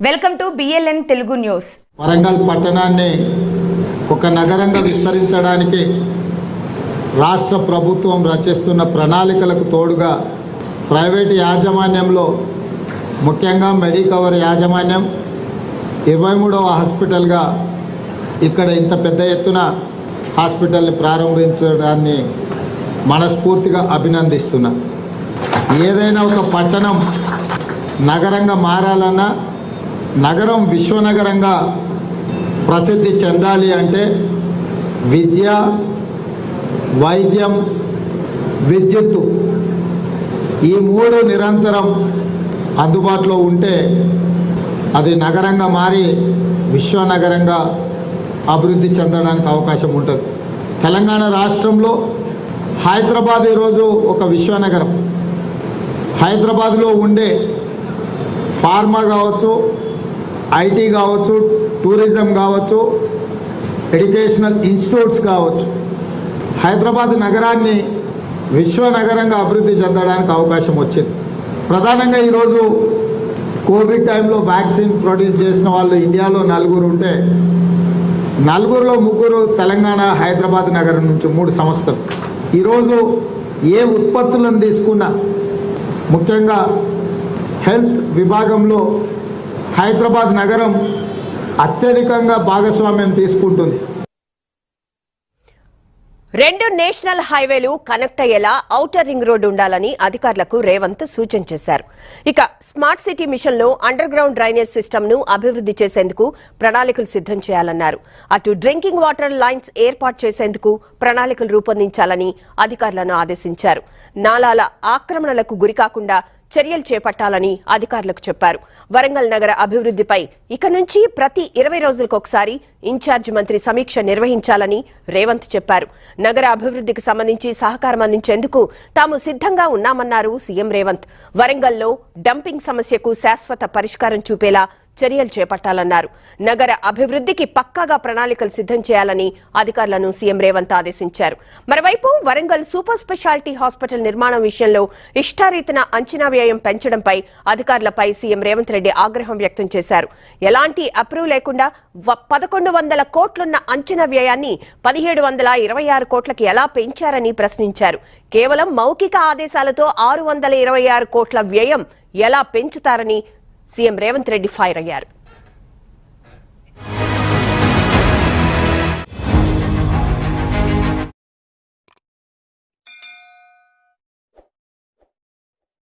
Welcome to BLN Telugu news Warangal పట్టణాన్ని ఒక నగరంగా విస్తరించడానికి రాష్ట్ర ప్రభుత్వం రచిస్తున్న ప్రణాళికలకు తోడుగా ప్రైవేట్ యాజమాన్యంలో ముఖ్యంగా మెడికవర్ యాజమాన్యం ఇరవై మూడవ హాస్పిటల్గా ఇక్కడ ఇంత పెద్ద ఎత్తున హాస్పిటల్ని ప్రారంభించడాన్ని మనస్ఫూర్తిగా అభినందిస్తున్నా. ఏదైనా ఒక పట్టణం నగరంగా మారాలన్నా నగరం విశ్వనగరంగా ప్రసిద్ధి చెందాలి అంటే విద్య వైద్యం విద్యుత్తు ఈ మూడు నిరంతరం అందుబాటులో ఉంటే అది నగరంగా మారి విశ్వనగరంగా అభివృద్ధి చెందడానికి అవకాశం ఉంటుంది. తెలంగాణ రాష్ట్రంలో హైదరాబాద్ ఈరోజు ఒక విశ్వనగరం. హైదరాబాద్లో ఉండే ఫార్మా కావచ్చు ఐటీ కావచ్చు టూరిజం కావచ్చు ఎడ్యుకేషనల్ ఇన్స్టిట్యూట్స్ కావచ్చు హైదరాబాద్ నగరాన్ని విశ్వనగరంగా అభివృద్ధి చెందడానికి అవకాశం వచ్చింది. ప్రధానంగా ఈరోజు కోవిడ్ టైంలో వ్యాక్సిన్ ప్రొడ్యూస్ చేసిన వాళ్ళు ఇండియాలో నలుగురు ఉంటే నలుగురులో ముగ్గురు తెలంగాణ హైదరాబాద్ నగరం నుంచి మూడు సంస్థలు. ఈరోజు ఏ ఉత్పత్తులను తీసుకున్నా ముఖ్యంగా హెల్త్ విభాగంలో హైదరాబాద్ నగరం అత్యధికంగా భాగస్వామ్యం తీసుకుంటుంది. రెండు నేషనల్ హైవేలు కనెక్ట్ అయ్యేలా ఔటర్ రింగ్ రోడ్డు ఉండాలని అధికారులకు రేవంత్ సూచన చేశారు. ఇక స్మార్ట్ సిటీ మిషన్లో అండర్ గ్రౌండ్ డ్రైనేజ్ సిస్టమ్ను అభివృద్ధి చేసేందుకు ప్రణాళికలు సిద్ధం చేయాలన్నారు. అటు డ్రింకింగ్ వాటర్ లైన్స్ ఏర్పాటు చేసేందుకు ప్రణాళికలు రూపొందించాలని అధికారులను ఆదేశించారు. నాలాల ఆక్రమణలకు గురికాకుండా చర్యలు చేపట్టాలని అధికారులకు చెప్పారు. వరంగల్ నగర అభివృద్ధిపై ఇక నుంచి ప్రతి ఇరవై రోజులకొకసారి ఇన్ఛార్జ్ ఇన్ఛార్జి మంత్రి సమీక్ష నిర్వహించాలని రేవంత్ చెప్పారు. నగర అభివృద్ధికి సంబంధించి సహకారం అందించేందుకు తాము సిద్ధంగా ఉన్నామన్నారు సీఎం రేవంత్. వరంగల్లో డంపింగ్ సమస్యకు శాశ్వత పరిష్కారం చూపేలా చర్యలు చేపట్టాలన్నారు. నగర అభివృద్ధికి పక్కాగా ప్రణాళికలు సిద్ధం చేయాలని అధికారులను సీఎం రేవంత్ ఆదేశించారు. మరోవైపు వరంగల్ సూపర్ స్పెషాలిటీ హాస్పిటల్ నిర్మాణం విషయంలో ఇష్టారీతన అంచనా వ్యయం పెంచడంపై అధికారులపై సీఎం రేవంత్ రెడ్డి ఆగ్రహం వ్యక్తం చేశారు. ఎలాంటి అప్రూవ్ లేకుండా వ- పదకొండు వందల కోట్లున్న అంచనా వ్యయాన్ని పదిహేడు వందల ఇరవై ఆరు కోట్లకి ఎలా పెంచారని ప్రశ్నించారు. కేవలం మౌఖిక ఆదేశాలతో ఆరు వందల ఇరవై ఆరు కోట్ల వ్యయం ఎలా పెంచుతారని సీఎం రేవంత్ రెడ్డి ఫైర్ అయ్యారు.